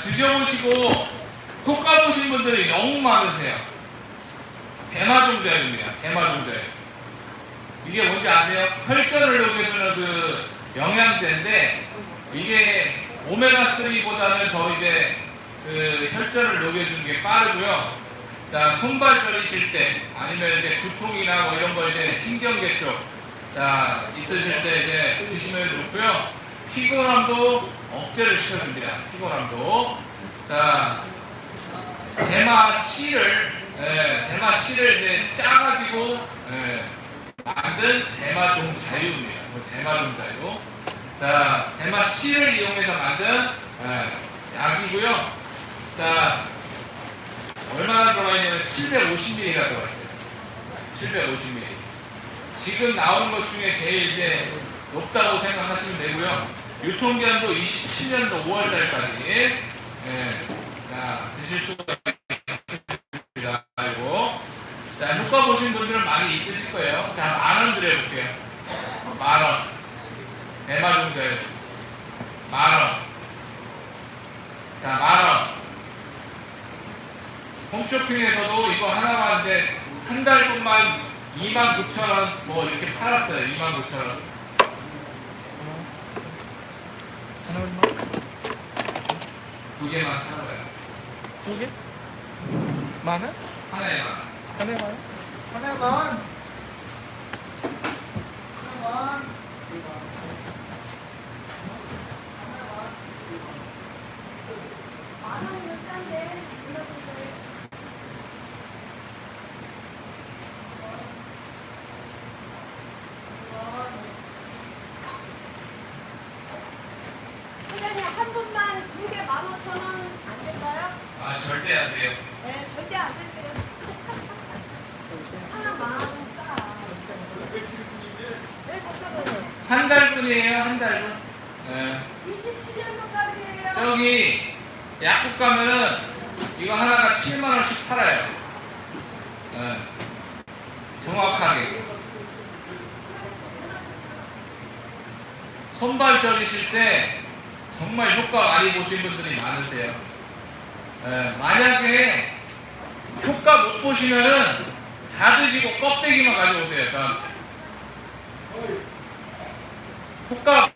자, 드셔보시고 효과 보신 분들이 너무 많으세요. 대마종자입니다. 대마종자예요. 이게 뭔지 아세요? 혈전을 녹여주는 그 영양제인데 이게 오메가 3보다는 더 이제 그 혈전을 녹여주는 게 빠르고요. 자 손발 저리실 때 아니면 이제 두통이나 뭐 이런 거 이제 신경계 쪽 자 있으실 때 이제 드시면 좋고요. 피곤함도 억제를 시켜줍니다. 피곤함도 자 대마 씨를 예, 대마 씨를 이제 짜가지고 예, 만든 대마종 자유입니다. 그 대마종 자유. 자, 대마 씨를 이용해서 만든 예, 약이고요. 자, 얼마나 들어가 있냐면 750ml가 들어가 있어요. 750ml. 지금 나오는 것 중에 제일 이제 높다고 생각하시면 되고요. 유통기한도 27년도 5월달까지 예, 자, 드실 수가 있습니다. 그리고 자, 효과 보신 분들은 많이 있으실 거예요. 자, 만원 드려볼게요. 만 원. 대마종들. 만 원. 자, 만 원. 홈쇼핑에서도 이거 하나만 이제 한달 동안 29,000원 뭐 이렇게 팔았어요. 29,000원. 하나 얼마? 두 개만 팔아요. 두 개? 만 원? 하나에만. 하나에 만 원? 하나만 하나만 5천원안 될까요? 아 절대 안 돼요. 네, 절대 안 된대요. 하나만 싸한 달분이에요 한 달분. 네. 27년도까지예요. 저기 약국 가면은 이거 하나가 7만 원씩 팔아요. 네. 정확하게. 손발 절이실 때 정말 효과가 많이 보신 분들이 많으세요. 예, 만약에 효과 못 보시면은 다 드시고 껍데기만 가져오세요. 저한테. 효과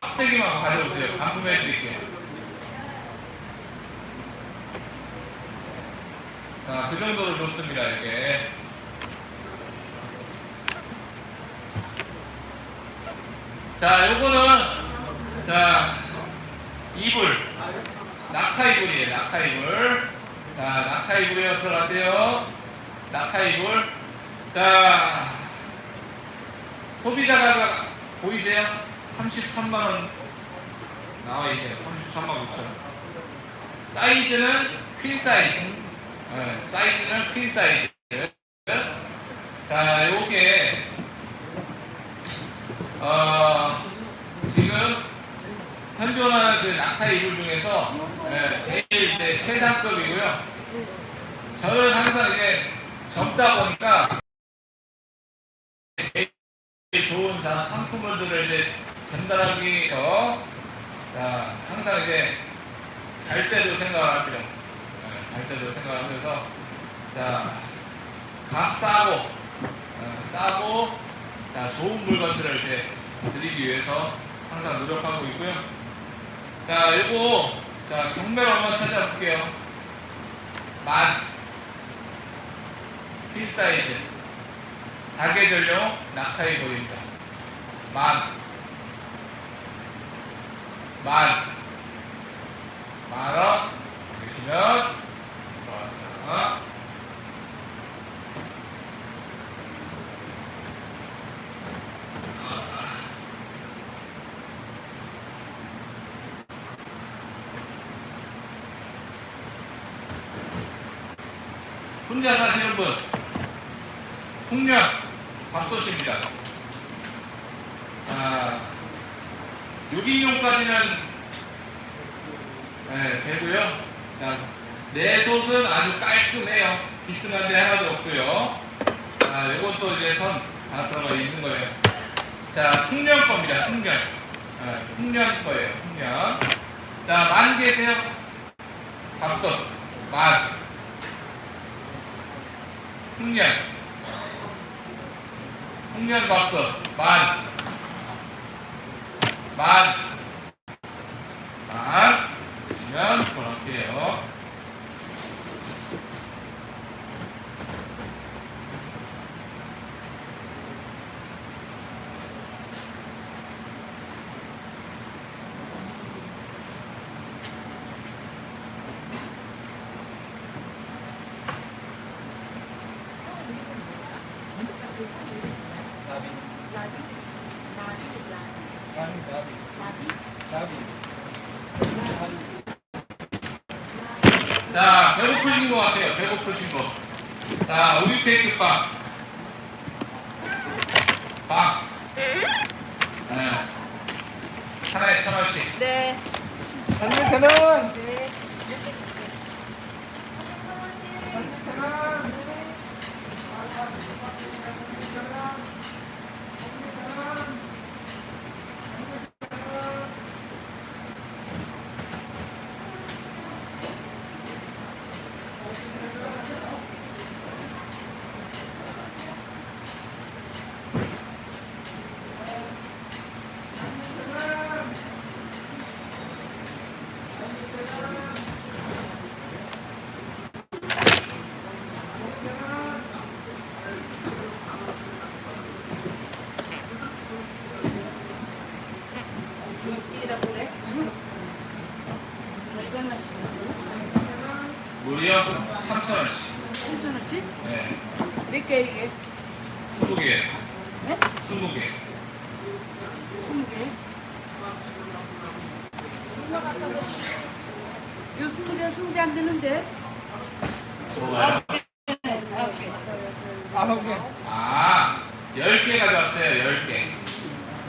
껍데기만 가져오세요. 반품해 드릴게요. 자, 그 정도로 좋습니다, 이게. 자, 요거는, 자, 이불. 낙타 이불이에요, 낙타 이불. 자, 낙타 이불에 들어가세요. 낙타 이불. 자, 소비자가 보이세요? 33만원 나와 있네요. 33만 5천원. 사이즈는 퀸 사이즈. 네, 사이즈는 퀸 사이즈. 자, 요게 어, 지금 현존하는 그 낙타 이불 중에서 예, 제일 이제 최상급이고요. 저는 항상 이제 젊다 보니까 제일 좋은 자, 상품들을 이제 전달하기 위해서 자, 항상 이제 잘 때도 생각을 합니다. 네, 잘 때도 생각하면서 자, 값 싸고 어, 싸고 자, 좋은 물건들을 이제 드리기 위해서 항상 노력하고 있고요. 자, 요거 자, 경매를 한번 찾아볼게요. 만. 퀸 사이즈 4계절용 낙타이볼입니다. 만. 만, 만원 계시면 어, 혼자 사시는 분 풍년 밥솥입니다. 아, 6인용까지는 네, 되고요. 자, 내솥은 아주 깔끔해요. 비스한 데 하나도 없고요. 자, 이것도 이제 선다 들어가 있는 거예요. 자, 풍년 겁니다. 풍년. 아, 풍년 거예요. 풍년. 자, 만 계세요? 밥솥 만 흑련 흑련 밥솥 만. 만, 만, 보시면 돌아올게요. 나비. 라비? 라비? 라비? 아니 나비. 라비? 나비. 자, 배고프신 것 같아요. 배고프신 거. 자, 우유 케이크 빵. 빵. 네. 원씩. 네. 안녕 저는. 네. 무려 3천 원씩. 3천 원씩? 네. 몇 개 이게? 20개. 네? 20개. 20개? 요 20개, 20개 안 되는데? 뭐가요? 아홉 개. 아홉 개. 아, 10개 가져왔어요. 10개.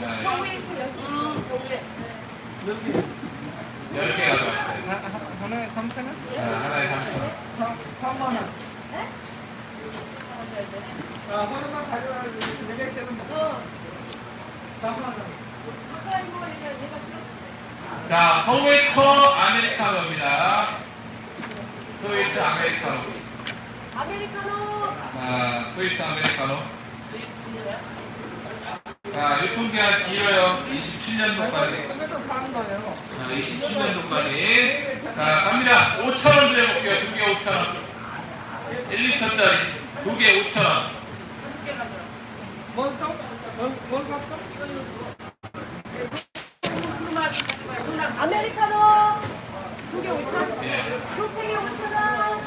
네. 정우에서 여기. 여기. 여기. 10개 가져왔어요. 하- 하나에 3천 원? 자, 하나에 3천 원. 3만 원. 네? 아, 하나만 가져와야지. 내가 세는 거. 어. 3만 원. 아까 이거 얘가 얘가 싫어? 자, 소웨이터 아메리카노입니다. 소웨이트 아메리카노. 아메리카노. 아, 소웨이트 아메리카노. 자, 유통기한 길어요. 27년도까지. 그래도 사는 거예요. 자, 27년도까지. 자, 갑니다. 5,000원 드려볼게요. 두 개 5,000원. 1리터짜리. 두 개 5,000원. 뭘 또? 뭘, 뭘갔어? 아메리카노. 두 개 5천. 예. 두 팩에 5천 원.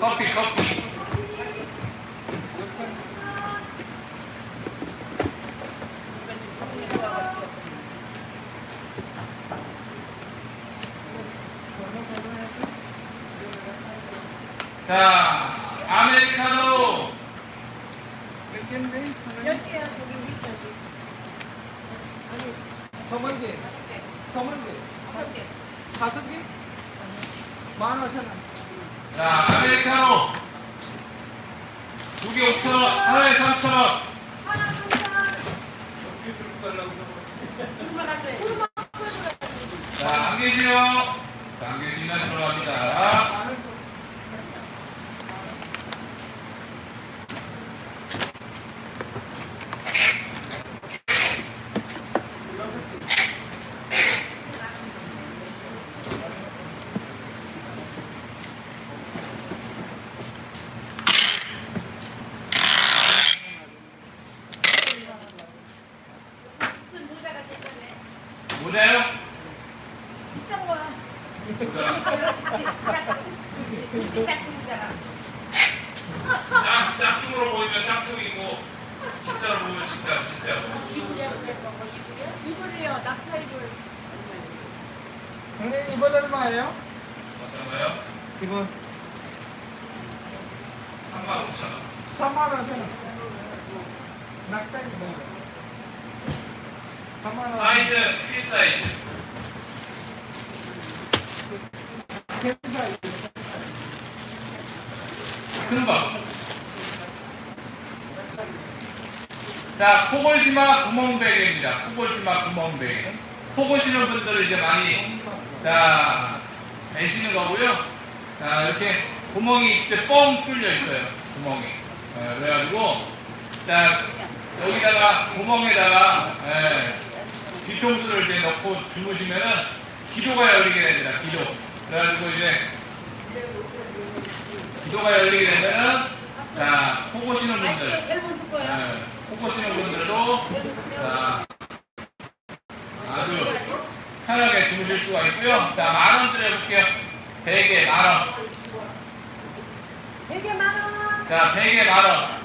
커피, 커피. 자, 아메리카노. 몇 개인데? 열 개야 저기 위까지. 서물 개. 서물 개. 다섯 개. 다섯 개? 만 오천 원. 자, 아메리카노. 두개 5,000원. 하나에 3,000원. 하나 3천 원. 자, 안 계시요. 자, 안 계시면 들어갑니다. 무슨 모자가 됐다네. 모자요? 비싼 거야. 모자. 그치, 그치, 짝, 짝퉁으로 보이면 짝퉁이고, 진짜로 보면 진짜, 진짜로. 이불이요, 낙타 이불. 근데 이번 얼마예요? 어떤 거요? 이번 3만 5천 원. 3만 원. 낙타이 뭐예요? 3만 원. 사이즈, 퀸 사이즈. 거. 자, 코골지마 구멍베개입니다. 코골지마 구멍베개. 코 고시는 분들을 이제 많이 자 애시는 거고요. 자 이렇게 구멍이 이제 뻥 뚫려 있어요. 구멍이. 예, 그래가지고 자 여기다가 구멍에다가 예, 뒤통수를 이제 넣고 주무시면은 기도가 열리게 됩니다. 기도. 그래가지고 이제 기도가 열리게 되면은 자, 코 고시는 분들, 여러분 듣고요. 예, 코 고시는 분들도 자, 아주 편하게 주무실 수가 있고요. 자, 만원 드려볼게요. 베개 만 원. 되게 많아. 자, 베개 만 원.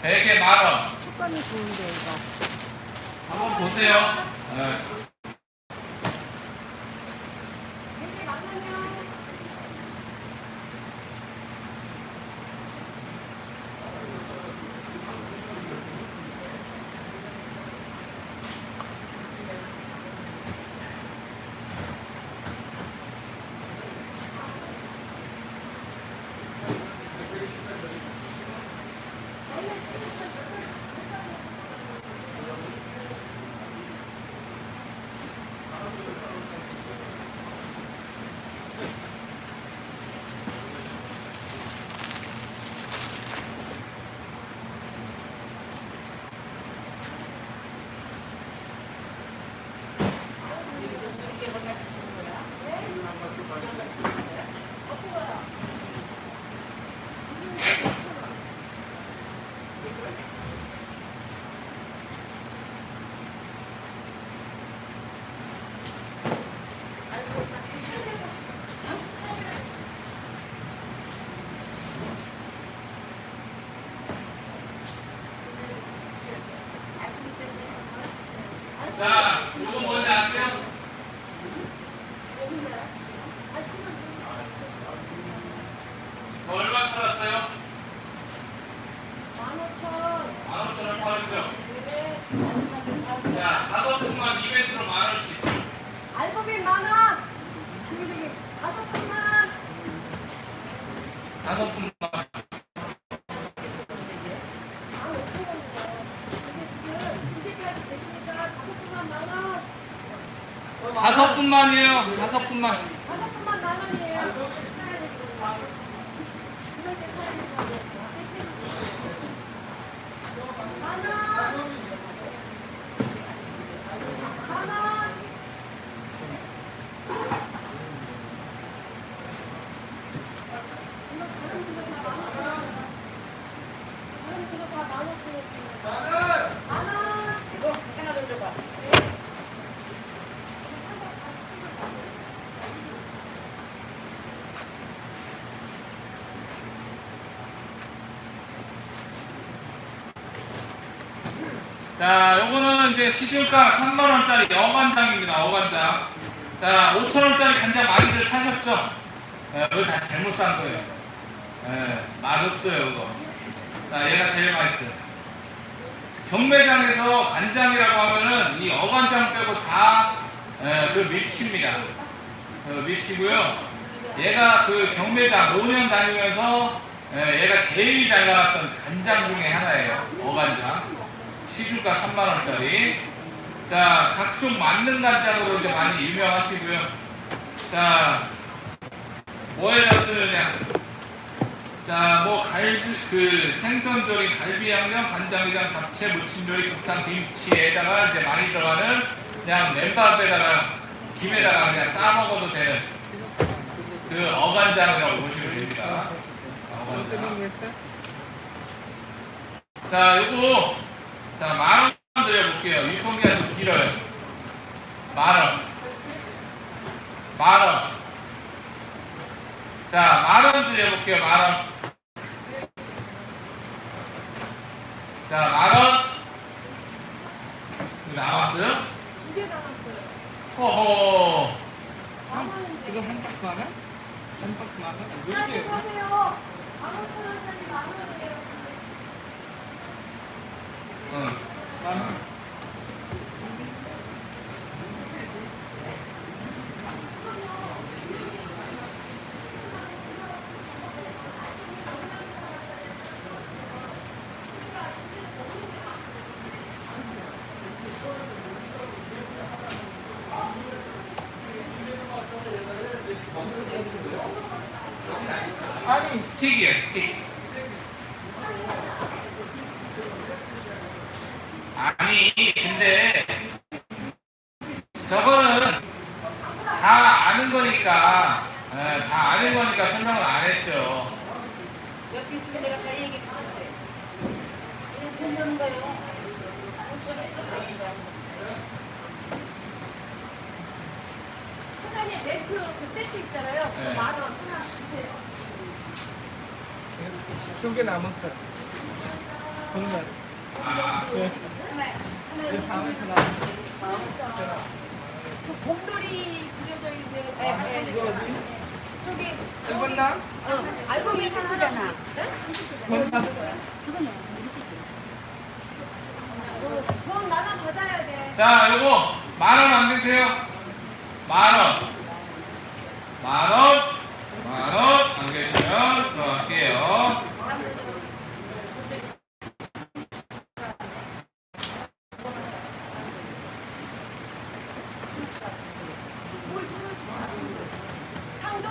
베개 만 원. 촉감이 좋은데 이거. 한번 보세요. 예. 분만이에요. 다섯 분만. 다섯 분만 만 원이에요. 사야 되거든요. 그럴 때 사야 되거든요. 만 원. 만 원. 이거 다른 분들 다 만 원. 다른 분들 다만 원. 만 원. 이거 하나 더 줘봐. 자, 요거는 이제 시중가 3만원짜리 어간장입니다. 어간장. 자, 5천원짜리 간장 많이들 사셨죠? 예, 이거 다 잘못 산 거예요. 예, 맛없어요, 이거. 자, 얘가 제일 맛있어요. 경매장에서 간장이라고 하면은 이 어간장 빼고 다, 예, 그 밀치입니다. 그 밀치고요. 얘가 그 경매장 5년 다니면서 예, 얘가 제일 잘 나갔던 간장 중에 하나예요. 어간장. 시중가 3만 원짜리. 자, 각종 만능 간장으로 이제 많이 유명하시고요. 자, 뭐에다 쓰느냐? 자, 뭐 갈비 그 생선조림, 갈비 양념, 간장게장, 잡채, 무침조리, 국탕, 김치에다가 이제 많이 들어가는 그냥 맨밥에다가 김에다가 그냥 싸 먹어도 되는 그 어간장이라고 보시면 됩니다. 어간장. 자, 요거 자, 만원 드려볼게요. 유통기한 좀 길어요. 만 원. 만 원. 자, 만원 드려볼게요. 만 원. 자, 만 원. 이거 나왔어요? 두 개. 만 원인데. 이거 한 박스 만 원? 한 박스 만 원? 몇 빨리 개예요? 사세요. 만 오천 원짜리 만원 이에요. 응. 만 원. 아니 스틱이에요, 스틱. 아니, 근데 저거는 다 아는 거니까, 예, 다 아는 거니까 설명을 안 했죠. 옆에 있으면 내가 다 얘기했는데. 이게 별로인 거예요. 사장님 매트 그 세트 있잖아요. 그거 네. 만 원 하나 주세요. 두개 남았어 정말 아, 예 곰돌이 그려져 있는 네, 이거 저기 일본 나 어, 세트잖아. 돈 나. 돈 나눠 받아야 돼. 자, 요거 만 원안 계세요? 만 원. 만 원. 만 원. 안 계시면 들어갈게요. 강도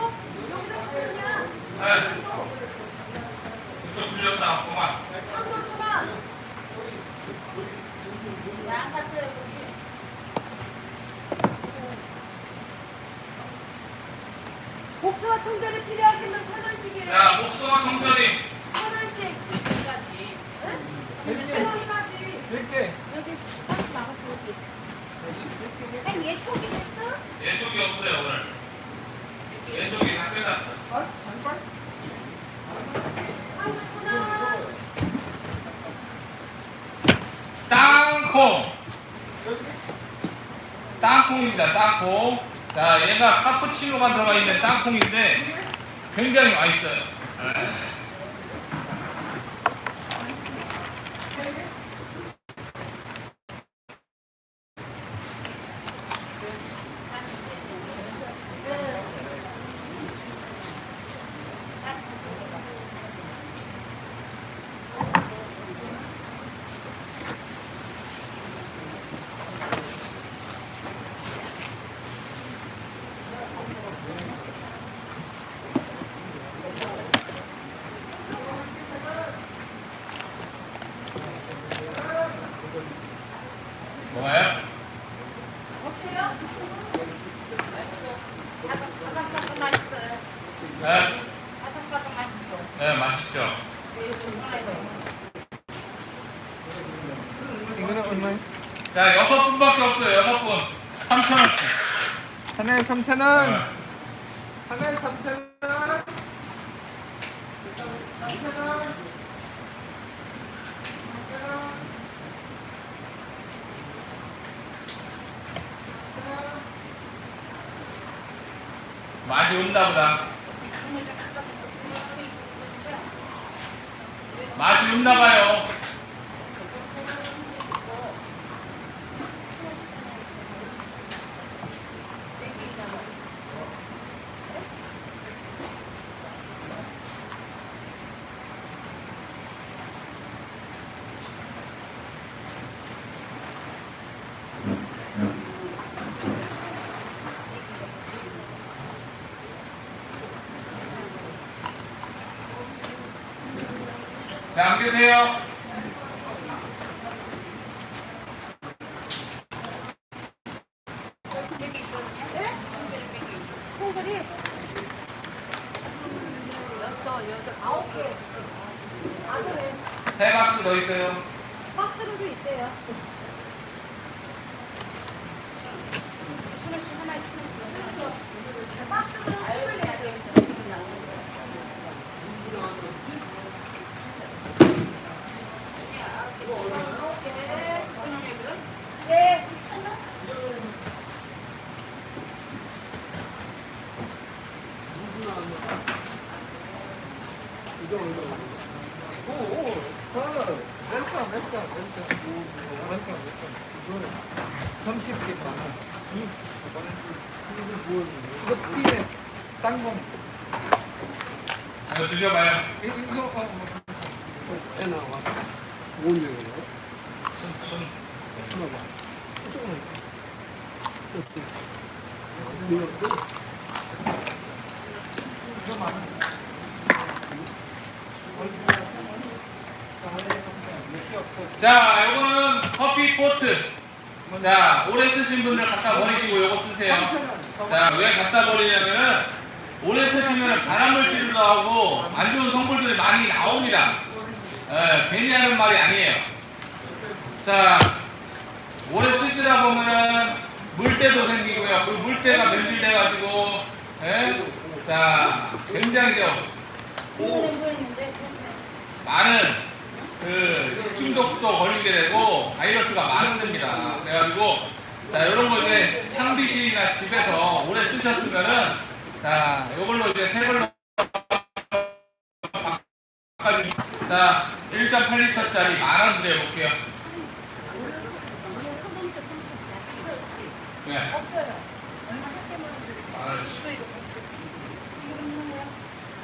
여기다 주냐? 네. 그쪽 불렸다. 그만. 강도 주마. 야안 갔어요 거기. 복숭아 통전이 필요하시면 천 원씩이에요. 자, 목소마 통짜리. 천 원씩. 싸지. 응? 세원 싸지. 몇개 여기 딱 나갔어 여기. 아니 얘 초기 됐어? 예쪽이 없어요, 오늘. 예쪽이 다 끝났어. 아 잠깐 강도 천 원. 땅콩. 땅콩입니다, 땅콩. 자, 얘가 카푸치노가 들어가 있는 땅콩인데 굉장히 맛있어요. 뭐예요? 네. 네 맛있죠. 이거는 얼마야? 자, 여섯 분밖에 없어요, 여섯 분. 3천 원씩. 하나에 3천 원 네. 하나에 3천 원 3천 원 맛이 없나 보다. 맛이 없나 봐요. 계세요? 콩들이 여섯, 여덟, 아홉 개. 아 그래. 세 박스 더 있어요. 박스로도 있대요. 천 원씩 하나에 천 원씩. 박스로 스물 내야 되겠어. 아홉 개. 천 원이에요 그럼? 네. 천 원? 오오 서 웰컴 웰컴 웰컴 웰컴 웰컴 이거는 30개 많아 주스 이거 피네 땅콩 이거 드셔봐요. 이거 이거 어, 어. 애 나와 뭔데 이거 손, 손. 쳐봐 조금만 어때 이거 이거 많아 자, 요거는 커피 포트. 자, 오래 쓰신 분들 갖다 버리시고 요거 쓰세요. 자, 왜 갖다 버리냐면은 오래 쓰시면 발암물질도 나오고 안 좋은 성분들이 많이 나옵니다. 예, 괜히 하는 말이 아니에요. 자, 오래 쓰시다 보면은 물때도 생기고요. 그 물때가 변질돼가지고, 예? 자, 굉장히 저 많은 그 식중독도 걸리게 되고 바이러스가 많습니다. 그래가지고 자 이런 거 이제 탕비실이나 집에서 오래 쓰셨으면은 자 이걸로 이제 새 걸로 자 1.8리터짜리 만원 드려볼게요. 네.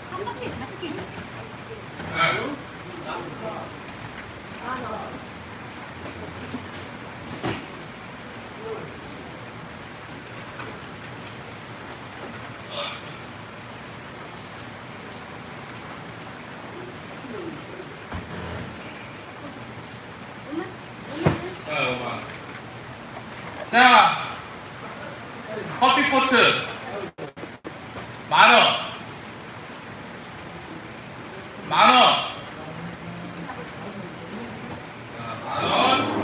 한 박스에 다섯 개. 아, 나. 자, 요거. 자, 커피 포트 만 원, 만 원, 자, 만 원.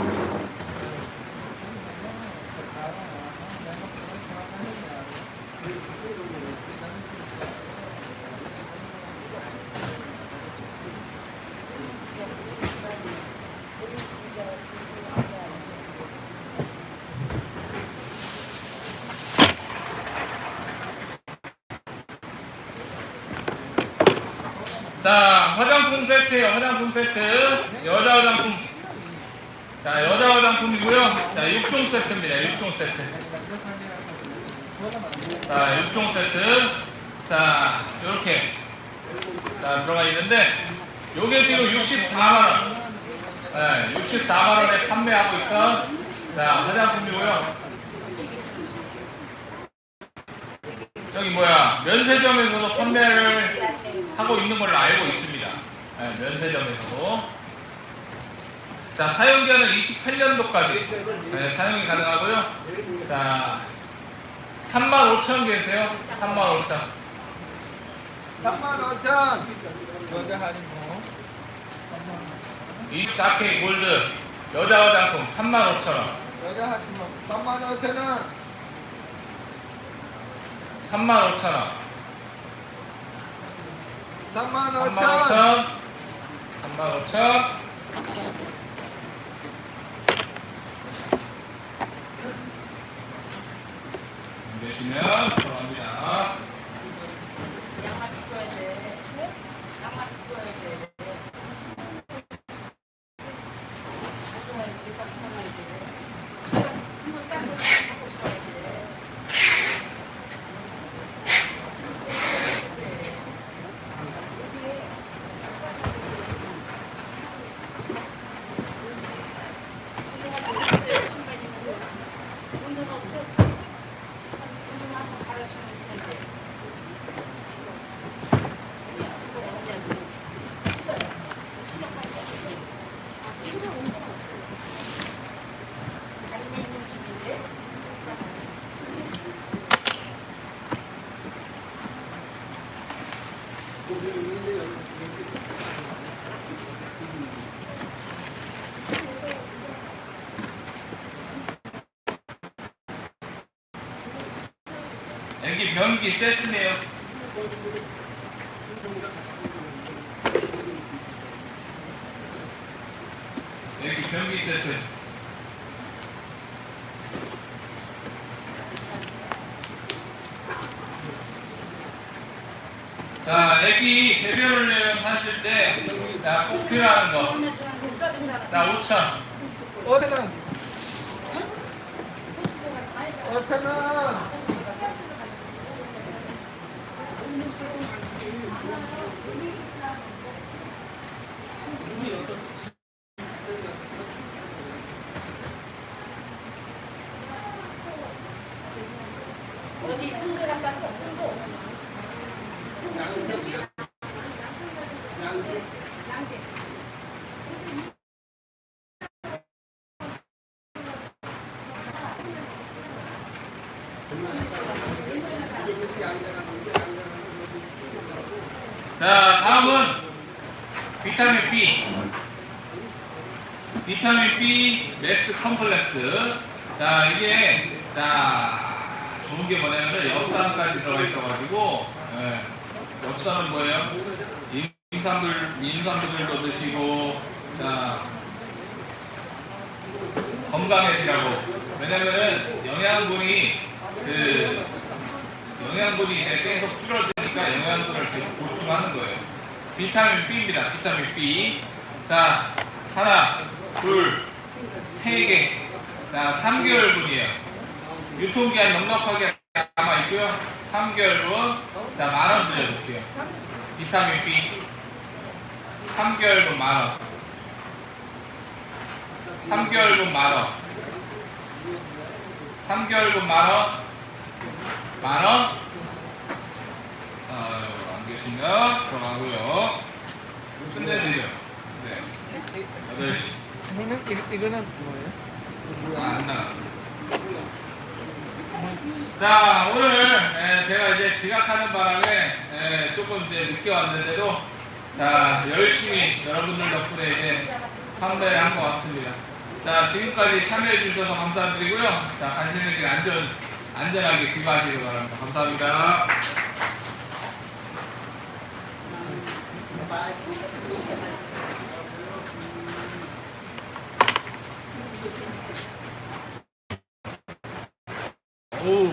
자, 화장품 세트예요. 화장품 세트. 여자 화장품. 자, 여자 화장품이고요. 자, 6종 세트입니다. 6종 세트. 자, 6종 세트. 자, 이렇게 자, 들어가 있는데 요게 지금 64만 원. 네, 64만 원에 판매하고 있던 자, 화장품이고요. 저기 뭐야 면세점에서도 판매를 하고 있는 걸로 알고 있습니다. 네, 면세점에서도. 자 사용기한은 28년도까지 네, 사용이 가능하고요. 자35,000 계세요. 35,000. 3만 5천 여자 할인고 24K 골드 여자 화장품 35,000원. 여자 할인고 3만 5천 원 35,000원. 3만 5천 35,000원. 35,000원. 되시면 들어갑니다. 양말 입고야 돼. 양말 입고야 돼. 가져와야 돼. 가져와야 돼. 한번 딱 하고 싶어야 돼. 운동 없어. 운동하서 가르치면 되는데. 애기 변기 세트네요. 애기 변기 세트. 자, 애기 배변을 하실 때, 자, 꼭 필요한 거. 자, 5천. 어디는 5천 원 자 다음은 비타민 B. 비타민 B 맥스 컴플렉스. 자, 이게 자 좋은 게 뭐냐면은 엽산까지 들어가 있어가지고 예, 엽산은 뭐예요? 임산물 임산부들도 드시고 자 건강해지라고. 왜냐면은 영양분이 그 영양분이 이제 계속 줄어드니까 영양분을 제가 보충하는 거예요. 비타민 B입니다. 비타민 B. 자, 하나, 둘, 세 개. 자, 3개월분이에요. 유통기한 넉넉하게 남아 있고요. 3개월분. 자, 만원 드려볼게요. 비타민 B. 3개월분 만 원. 3개월분 만 원. 3개월분 만 원. 만 원. 계시면 들어가고요. 끝내드려. 네. 8시. 이거는 이- 이거는 뭐예요? 아, 안 나갔어. 자, 오늘 에, 제가 이제 지각하는 바람에 에, 조금 이제 늦게 왔는데도 자, 열심히 여러분들 덕분에 이제 판매를 한 것 같습니다. 자, 지금까지 참여해 주셔서 감사드리고요. 자, 가시는 길 안전, 안전하게 귀가하시기 바랍니다. 감사합니다.